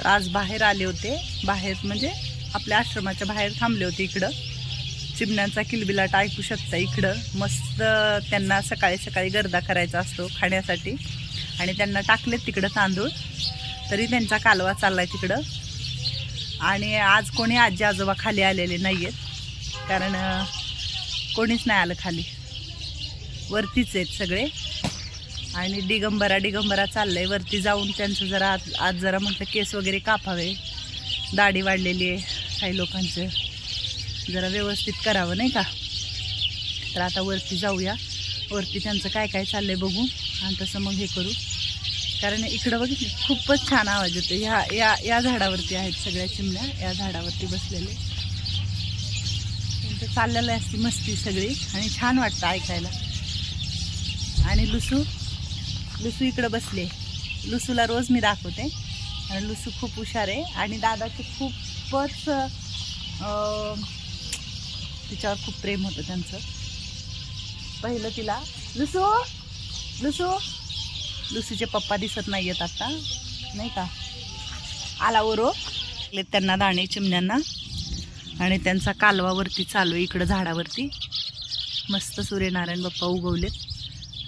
तर आज बाहेर आले होते. बाहेर म्हणजे आपल्या आश्रमाच्या बाहेर थांबले होते इकडं. चिमण्यांचा किलबिलाट ऐकू शकता इकडं. मस्त त्यांना सकाळी सकाळी गर्दा करायचा असतो खाण्यासाठी. आणि त्यांना टाकलेत तिकडं तांदूळ. तरी त्यांचा कालवा चालला आहे तिकडं. आणि आज कोणी आजी आजोबा खाली आलेले नाही आहेत कारण कोणीच नाही आलं खाली. वरतीच आहेत सगळे. आणि दिगंबरा दिगंबरा चाललंय. वरती जाऊन त्यांचं जरा आज आज जरा म्हटलं केस वगैरे कापावे. दाढी वाढलेली आहे काही लोकांचं. जरा व्यवस्थित करावं नाही का? तर आता वरती जाऊया. वरती त्यांचं काय काय चाललंय बघू. आणि तसं मग हे करू. कारण इकडं बघितलं खूपच छान आवाज येतो ह्या या या झाडावरती आहेत सगळ्या चिमण्या. या झाडावरती बसलेले. त्यांचं चाललेलं असते मस्ती सगळी. आणि छान वाटतं ऐकायला. आणि लुसू? लुसू इकडं बसले. लुसूला रोज मी दाखवते. आणि लुसू खूप हुशार आहे. आणि दादाचं खूपच तिच्यावर खूप प्रेम होतं त्यांचं. पहिलं तिला लुसू लुसू. लुसूचे पप्पा दिसत नाही आहेत आता. नाही का? आला ओरो त्यांना दाणे चिमण्यांना. आणि त्यांचा कालवावरती चालू आहे इकडं झाडावरती. मस्त सूर्यनारायण बाप्पा उगवलेत.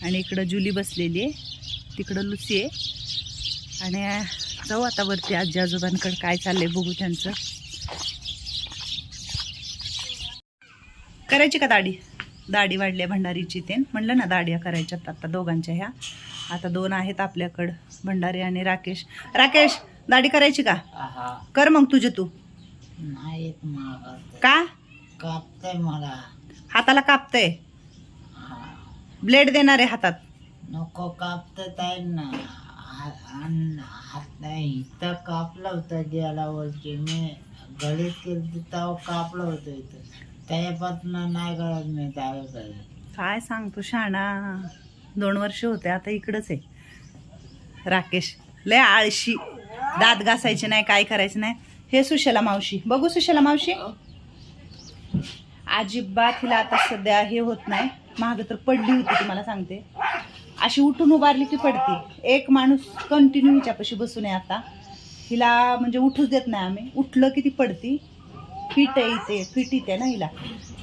आणि इकडं जुली बसलेली आहे. तिकडं लुसी आहे. आणि जाऊ आता वरती आजी आजोबांकडे काय चाललंय बघू त्यांचं. करायची का दाढी? दाढी वाढली भंडारीची ते म्हणलं ना दाढ्या करायच्यात आता दोघांच्या ह्या. आता दोन आहेत आपल्याकडं भंडारी आणि राकेश. राकेश दाढी करायची का? कर मग तुझे तू. का? कापतंय मला. हाताला कापतंय. ब्लेड देणार आहे हातात. नको कापत आहे ना हा- हात नाही इथं कापलं होतं ज्याला मी गळीत केली तेव्हा कापलं होतं इथं. त्याच्यापासून नाही गळत मी डावीकडे काय सांगतो शाणा? दोन वर्ष होते आता इकडंच आहे. राकेश लय आळशी. दात घासायचे नाही काय करायचं नाही. हे सुशला मावशी. बघू सुशला मावशी. अजिबात हिला आता सध्या हे होत नाही. माग तर पडली होती तुम्हाला सांगते. अशी उठून उभारली की पडते. एक माणूस कंटिन्यू हिच्यापाशी बसून आहे आता. हिला म्हणजे उठूच देत नाही आम्ही. उठलं की ती पडती. फिट आहे इथे. फिट इथे ना हिला.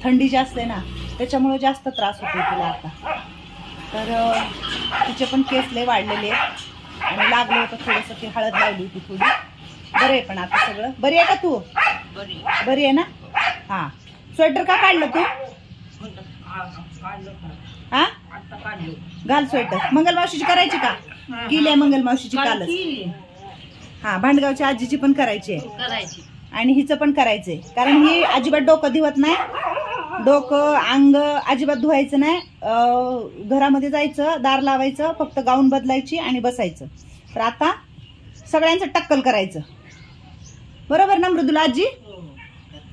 थंडी जास्त आहे ना. त्याच्यामुळे जास्त त्रास होतो तिला आता. तर तिचे पण केस लय वाढलेले आहेत. आणि लागलं होतं थोडंसं ती हळद लावली होती थोडी. बरं आहे पण आता सगळं. बरी आहे का तू? बरी. आहे ना? हां. स्वेटर का काढलं तू? हा घाल स्वेटर मंगल मावशीची करायची का? केली आहे मंगल मावशीची कालच. हा भांडगावच्या आजीची पण करायची आहे. करायची. आणि हिचं पण करायचंय. कारण ही अजिबात डोकं धुवत नाही. डोकं अंग अजिबात धुवायचं नाही. घरामध्ये जायचं दार लावायचं फक्त गाऊन बदलायची आणि बसायचं. तर आता सगळ्यांचं टक्कल करायचं. बरोबर ना मृदुला आजी?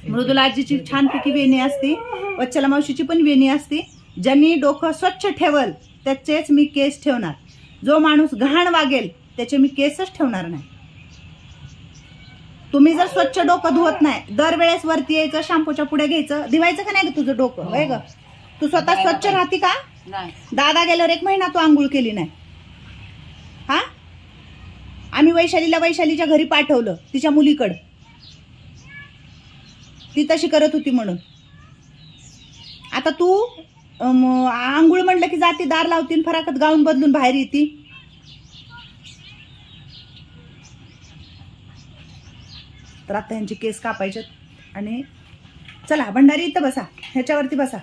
मृदुला आजीची छानपैकी वेणी असते. वच्छला मावशीची पण वेणी असते. ज्यांनी डोकं स्वच्छ ठेवल त्याचेच मी केस ठेवणार. जो माणूस घाण वागेल त्याचे मी केसच ठेवणार नाही. तुम्ही जर स्वच्छ डोकं धुवत नाही दरवेळेस वरती यायचं शॅम्पूच्या पुढे घ्यायचं धुवायचं का नाही तुझं डोकं? होय ग? तू स्वतः स्वच्छ राहते का? दादा गेल्यावर एक महिना तू आंघोळ केली नाही. हा? आम्ही वैशालीला वैशालीच्या घरी पाठवलं तिच्या मुलीकडं. ती तशी करत होती म्हणून. आता तू आंघोळ म्हणलं की जाती दार लावतीन फराकत गाऊन बदलून बाहेर येते. तर आता यांचे केस कापायचे आणि चला भंडारी इथं बसा ह्याच्यावरती बसा.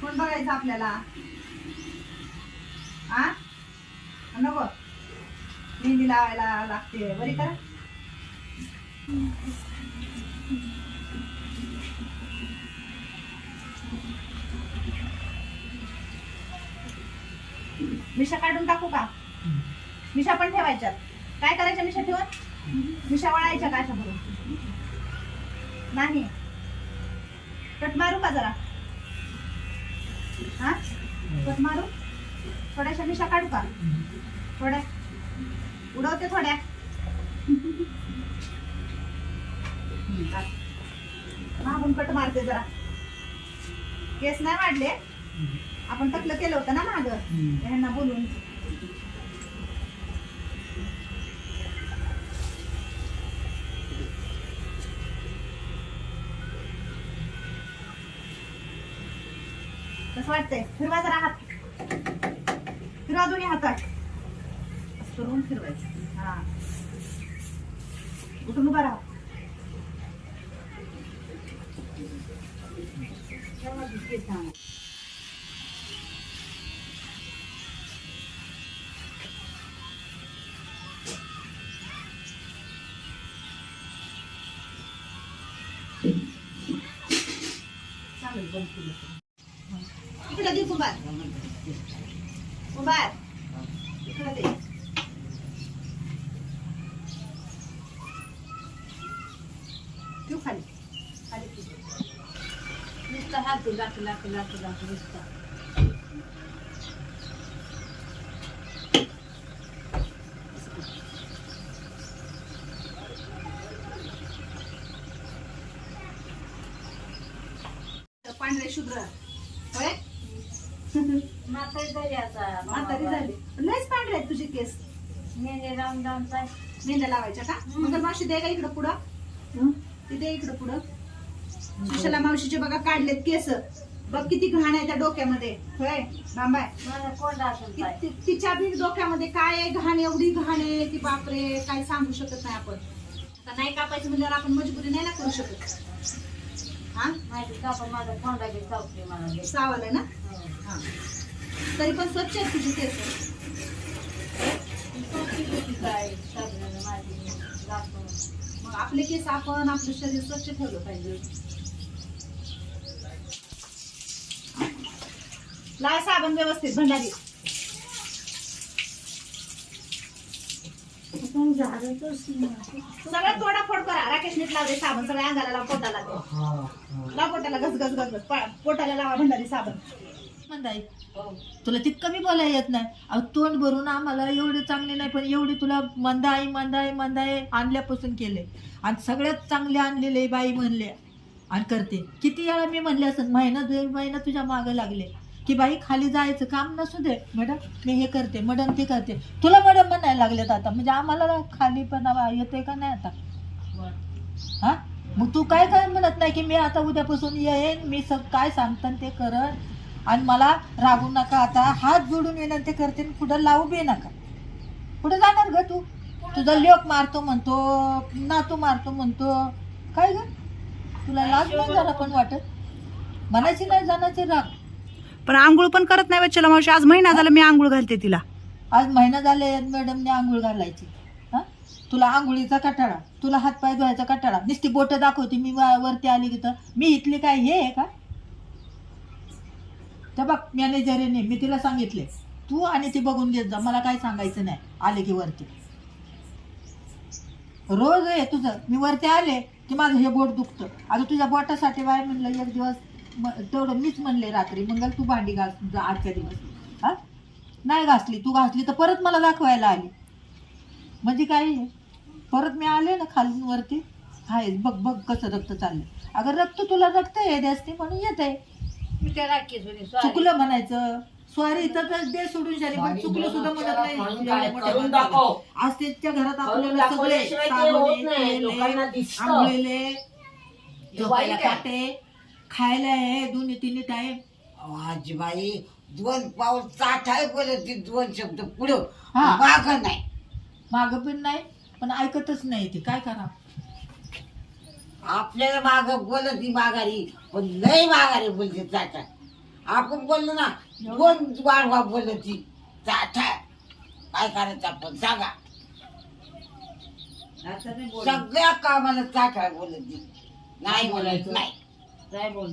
कोण बघायचं आपल्याला? आ? नको. मेहंदी लावायला लागते. बरी करा. मिशा काढून टाकू का? मिशा पण ठेवायच्यात. काय करायच्या मिशा ठेवून? मिशा वळायच्या का अशा भरून? नाही. कट मारू का जरा? हा? मारू? थोड्याशा मिशा काढू का? थोड्या. उडवते थोड्या. मागून कट मारते जरा. केस नाही वाढले. आपण टकलं केलं होतं ना माग. ह्यांना बोलून. असं वाटतंय. फिरवा जरा हात. फिरवा दोन्ही हातात. करून फिरवायचं. हा. उठून उभा राहा. चालेल कुंभार इकडे दे. ठेव खाली. खाली नुसता हात लाख लाख लाख लाख पांढरे शुभ्र होय म्हातारी झाली. लयच पांढरे आहेत तुझे केस. मेहंदी राम राम काय मेंढ्या लावायच्या का? मग मावशी दे का इकडं पुढं. ती दे इकडं पुढं. सुशला मावशीचे बघा काढलेत केस. बघ किती घाण आहे त्या डोक्यामध्ये. होय बांबाय. मला कोण असेल काय ति- ति- तिच्या बी डोक्यामध्ये काय आहे? घाण एवढी घाण आहे. की बापरे काय सांगू शकत नाही आपण. आता नाही कापायचं म्हणल्यावर आपण मजबुरी नाही ना करू शकत. हा? माहिती का पण माझा कोंडा बी चावते मला लई. सावलं ना? हो. हा. तरी पण स्वच्छ आहेत तुझे केस. मग आपले केस आपण आपलं शरीर स्वच्छ ठेवलं पाहिजे लाय साबण व्यवस्थित भंडारी. सगळं तोडाफोड करा राकेश नीट लावते साबण सगळ्या अंगाला लाव पोटाला लाव पोटाला गस गस गस गस पा- पोटाला लावा भंडारी साबण मंदाई. तुला तितकं बी बोलायला येत नाही. अहो तोंड भरून आम्हाला एवढे चांगले नाही पण एवढी तुला मंदाई मंदाई मंदाई आणल्यापासून केले. आणि सगळ्यात चांगले आणलेले बाई म्हणले. आणि करते. किती वेळा मी म्हणले असं महिना दोन महिना तुझ्या मागं लागले. की बाई खाली जायचं काम नसू दे. मॅडम मी हे करते मॅडम ते करते. तुला मॅडम म्हणायला लागलेत आता. म्हणजे आम्हाला खाली पण येते का नाही आता? हा? मग तू काय काय म्हणत नाही की मी आता उद्यापासून येईन? मी सब काय सांगता ते करत आणि मला रागू नका आता. हात जोडून विनंती करते आणि पुढं लावू बी नका. पुढे जाणार ग तू? तुझा लोक मारतो म्हणतो नातू मारतो म्हणतो. काय ग? तुला लाज नाही जरा पण वाटत? म्हणायची नाही जाण्याची राग. पण आंघोळ पण करत नाही बच्चला मावशी. आज महिना झाला मी आंघोळ घालते तिला. आज महिना झाले मॅडमने आंघोळ घालायची. हा? तुला आंघोळीचा कटाळा तुला हातपाय धुवायचा कटाळा. नुसती बोटं दाखवते मी वा- वरती आली की तर. मी इथली काय हे आहे का? तर बघ मॅनेजरीने मी तिला सांगितले. तू आणि ती बघून घेत जा मला काय सांगायचं नाही. आले की वरती. रोज आहे तुझं. मी वरती आले की माझं हे बोट दुखतं. आता तुझ्या बोटासाठी बाय म्हणलं एक दिवस तेवढं मीच म्हणले रात्री मंगल तू भांडी घास जा आजच्या दिवस. हा? नाही घासली तू घासली तर परत मला दाखवायला आली. म्हणजे काय परत मी आले ना खालून वरती. आहे बघ बघ कसं रक्त चाललंय. अगं रक्त तुला रक्त येते असते म्हणून येत आहे स्वारी. चुकलं म्हणायचं. स्वारी तर दे सोडून शाली पण चुकलं सुद्धा म्हणत नाही. एवढ्या मोठ्या माणसाला. आज त्यांच्या घरात आपल्याला सगळे साबण तेल आंघोळीले झोपायला खाते खायला आहे दोन्ही तिन्ही टाइम आजीबाई दोन पाऊल चाट आहे बोलत ती दोन शब्द पुढं. हा. माग नाही. माग पण नाही पण ऐकतच नाही ते. काय करा आपल्याला माग बोलत ती माघारी पण लय माघारी बोलते चाटा आपण बोललो ना दोन वाढवा बोलत. ती चाटा काय करायचं आपण सांगा. आता नाही बोल सगळ्या कामाला चाटा बोलत. ती नाही बोलायचं. नाही. काय बोल.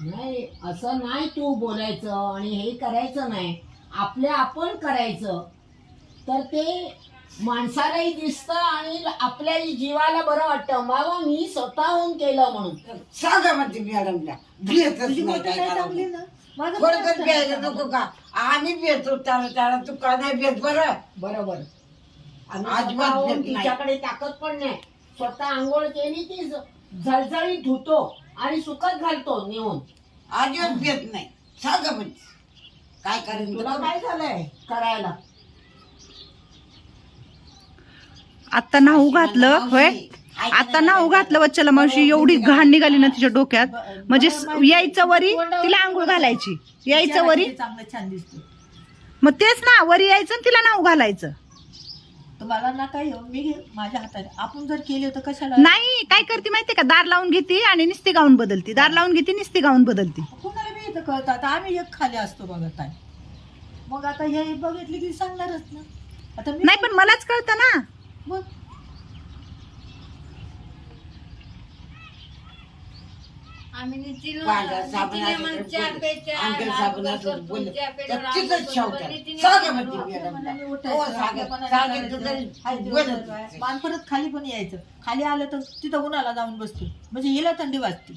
नाही असं नाही तू बोलायचं आणि हे करायचं नाही. आपले आपण करायचं. तर ते माणसालाही दिसतं आणि आपल्या जीवाला बरं वाटतं. बाबा मी स्वतःहून केलं म्हणून. सांगा म्हणते मॅडमला. भेटच नाही काय करावं. नको का? आम्ही भेटतो त्याला त्याला तू का नाही भेट बरं? बरोबर. आम्ही अजिबात स्वतःहून देत नाही. तिच्याकडे ताकद पण नाही. स्वतः आंघोळ केली की झळझळीत धुतो आणि सुकत घालतो नेऊन. अजिबात भेट नाही. सांगा म्हणजे काय करेन तुला काय झालंय? करायला. आता नाऊ घातलं होय? आता नाऊ घातलं वच्चला मावशी एवढी घाण निघाली ना तिच्या डोक्यात. म्हणजे यायचं वरी तिला आंघोळ घालायची. यायचं वरी? चांगलं छान दिसतो मग तेच ना वरी यायचं आणि तिला नाऊ घालायचं. ना काय हो, मी घे- माझ्या हाताने. आपण जर केले तर कशाला? नाही काय करते माहितीये का? दार लावून घेते आणि निस्ती गाऊन बदलती. दार लावून घेते निस्ती गाऊन बदलती. कुणाला बी इथं कळतं? आता आम्ही एक खाली असतो बघत आहे मग आता हे बघितले की सांगणारच ना. आता मी नाही पण मलाच कळतं ना. मग पांढरा साबण अंगण साबण असं बोललं तर तिथंच शेवटात सांगा म्हणते मॅडमला हो सांगा सांगितलं तरी बोलत नाही. मान परत खाली पण यायचं. खाली आलं तर तिथं उन्हाला जाऊन बसतो. म्हणजे हिला थंडी वाजते.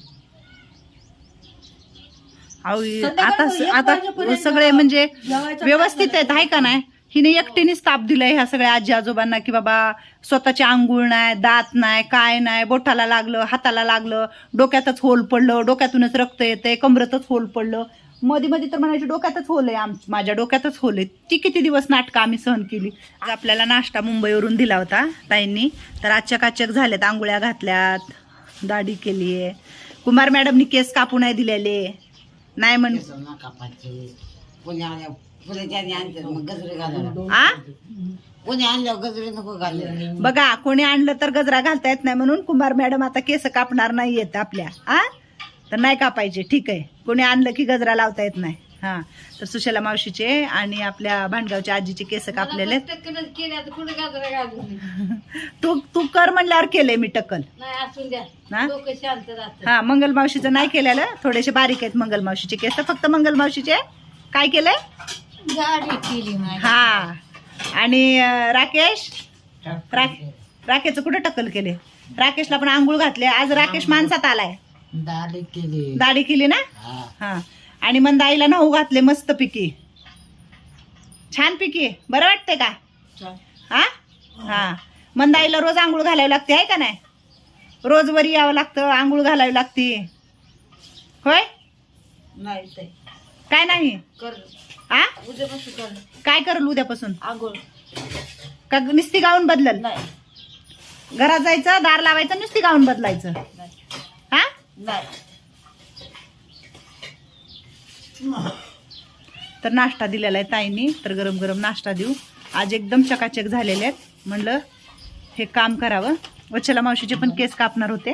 अहो, आता एक आता वाजेपर्यंत सगळे म्हणजे जेवायचं व्यवस्थित काय आहेत आहे का नाही? हिने एकटीनेच ताप दिलाय ह्या सगळ्या आजी आजोबांना की बाबा स्वतःची आंघोळ नाही दात नाही काय नाही बोटाला लागलं हाताला लागलं डोक्यातच होल पडलं डोक्यातूनच रक्त येतंय कमरतच होल पडलं. मध्ये मध्ये तर म्हणायची डोक्यातच होल आहे आम माझ्या डोक्यातच होल आहे. ती किती दिवस नाटकं आम्ही सहन केली. आज आपल्याला नाश्ता मुंबईवरून दिला होता ताईंनी. तर आजच्या आचक झाल्यात आंघोळ्या घातल्यात दाढी केली आहे कुमार मॅडमनी केस कापू नाही दिलेले. नाही म्हण केस नका पाहिजे कोणी आल्या पुण्याच्या आधी आणतात मग गजरे घालायला. आ? कोणी आणल्यावर गजरे नको घालायला बघा कोणी आणलं तर गजरा घालता येत नाही म्हणून कुंभार मॅडम आता केस कापणार नाही येत आपल्या. आ? तर नाही कापायचे ठीक आहे. कोणी आणलं की गजरा लावता येत नाही. हा. तर सुशला मावशीचे आणि आपल्या भांडगावच्या आजीचे केस कापलेले आहेत. तू तू कर म्हणल्यावर केले मी टक्कल. ना? हा? मंगल मावशीचं नाही केलेलं. थोडेसे बारीक आहेत मंगल मावशीचे केस. फक्त मंगल मावशीचे. काय केलंय? गाडी केली हा. आणि अं, राकेश? राक- राकेशचं कुठे टक्कल केले? राकेशला पण आंघोळ घातले. आज राकेश माणसात आलाय. दाढी केली. दाढी केली ना? हा. हा. आणि मग आईला नाऊ घातले मस्त पिकी. छान पिकी बरं वाटते का? हा? हा. मंदाईला रोज आंघोळ घालावी लागते आहे का नाही? रोज वरी यावं लागतं आंघोळ घालावी लागते. होय? नाही. काय नाही? कर. आ? उद्यापासून कर. काय करल उद्यापासून? आंघोळ. का नुसती गाऊन बदलल? नाही. घरात जायचं दार लावायचं नुसती गाऊन बदलायचं? नाही. हा? नाही. तर नाश्ता दिलेला आहे ताईंनी. तर गरम गरम नाश्ता देऊ. आज एकदम चकाचक झालेले आहेत. म्हणलं हे काम करावं. वच्छला मावशीचे पण केस कापणार होते.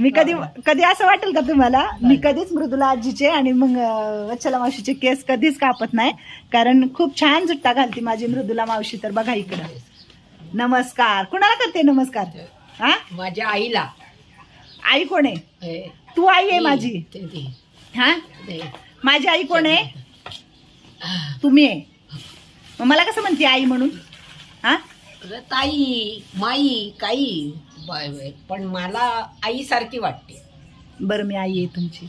मी कधी कधी असं वाटेल का तुम्हाला? मी कधीच मृदुला आजीचे आणि मग वच्छला मावशीचे केस कधीच कापत नाही. कारण खूप छान जुट्टा घालते माझी मृदुला मावशी. तर बघा इकडं. नमस्कार. कुणाला करते नमस्कार? हा? माझ्या आईला. आई कोण आहे? तू आई आहे माझी. हा. माझी आई कोण आहे? तुम्ही आहे. मग मला कसं म्हणते आई म्हणून? हा? अगं ताई माई काई. Bye bye. पण मला आईसारखी वाटते. बरं मी आई आहे तुमची.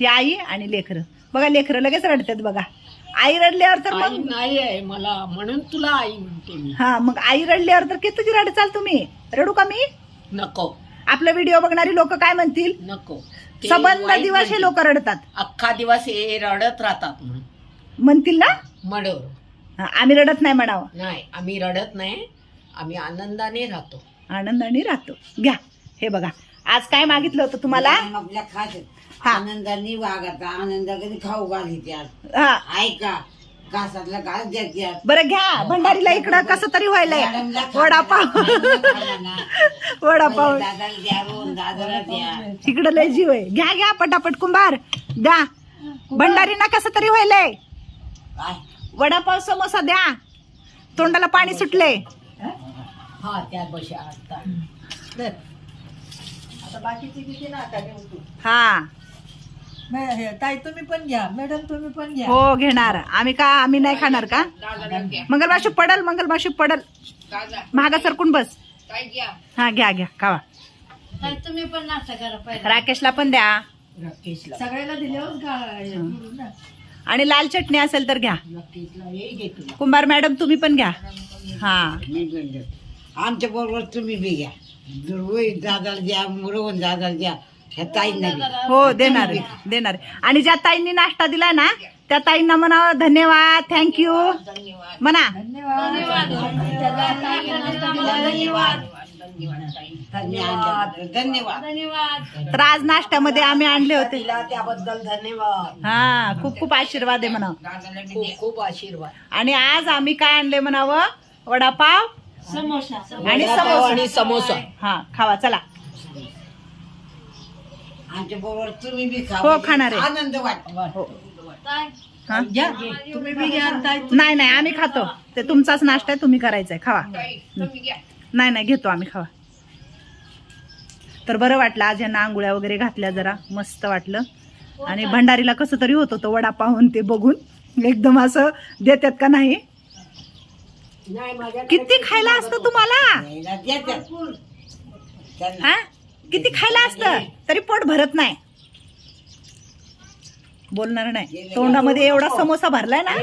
ही आई आणि लेकरं. बघा लेकरं लगेच रडतात बघा. आई रडल्यावर तर आई मग नाही आहे मला. म्हणून तुला आई म्हणते मी. हा मग आई रडल्यावर तर किती रडचाल तुम्ही? रडू का मी? नको. आपला व्हिडिओ बघणारी लोक काय म्हणतील? नको. ते सबंध वाईट दिवस हे म्हणते. लोक रडतात. अख्खा दिवस हे रडत राहतात म्हणून. म्हणतील ना? मडवर. आम्ही रडत नाही म्हणावं. नाही आम्ही रडत नाही आम्ही आनंदाने राहतो. आनंदाने राहतो. घ्या हे बघा. आज काय मागितलं होतं तुम्हाला? आपल्या खात. हा. आनंदाने वागता आनंदाने खाऊ घाली त्यात हा. ऐका घासातला घास बरं घ्या भंडारीला इकडं कसं तरी व्हायलंय. मॅडमला खा- वडापाव. ना. वडापाव. दादाला द्या रोहन दादाला द्या. इकडं लय जीव आहे. घ्या घ्या पटापट कुंभार. द्या भंडारीना कसं तरी व्हायलंय. काय? वडापाव समोसा द्या. तोंडाला पाणी सुटले. हा त्या बशा आता. आता बाकीची किती ना आता नेऊ तू. हा. मे- हे, ताई तुम्ही पण घ्या. मॅडम तुम्ही पण घ्या. हो घेणार. आम्ही का आम्ही नाही खाणार का? मंगलमाशी पडल मंगलमाशी पडल. महागा सरकून बस. हा घ्या घ्या खावा. तुम्ही पण नाश्ता करा पाहिजे राकेशला पण द्या. सगळ्याला दिल्यावर हे. आणि लाल चटणी असेल तर घ्या. हे कुंभार मॅडम तुम्ही पण घ्या. हा. आमच्या बरोबर तुम्ही बी घ्या. दादाला द्या मुरवून दादाला द्या ह्या ताईंना बी. हो देणार देणार आणि ज्या ताईंनी नाश्ता दिला ना त्या ताईंना म्हणा धन्यवाद थँक्यू म्हणा. धन्यवाद. धन्यवाद. धन्यवाद. तर आज नाश्त्यामध्ये आम्ही आणले होते. त्याबद्दल धन्यवाद. हा खूप खूप आशीर्वाद आहे म्हणा खूप खूप आशीर्वाद. आणि आज आम्ही काय आणले म्हणावं? वडापाव समोसा. आणि वडापाव समोसा. आणि समोसा. हा खावा चला. आमच्या बरोबर तुम्ही बी खा. हो, खाणार आहे. आनंद वाट हो. हा? घ्या. तुम्ही बी घ्या ताई नाही नाही आम्ही खातो. ते तुमचाच नाश्ता आहे तुम्ही करायचंय. खावा. नाही नाही घेतो आम्ही खावा. तर बरं वाटलं आज यांना आंघोळ्या वगैरे घातल्या जरा मस्त वाटलं. आणि भंडारीला कसं तरी होत होतं वडापाहून ते बघून. एकदम असं देतात का नाही? नाही माझ्या किती खायला असतं तुम्हाला? हा? किती खायला असतं? तरी पोट भरत नाही. बोलणार नाही. तोंडामध्ये एवढा समोसा भरलाय ना?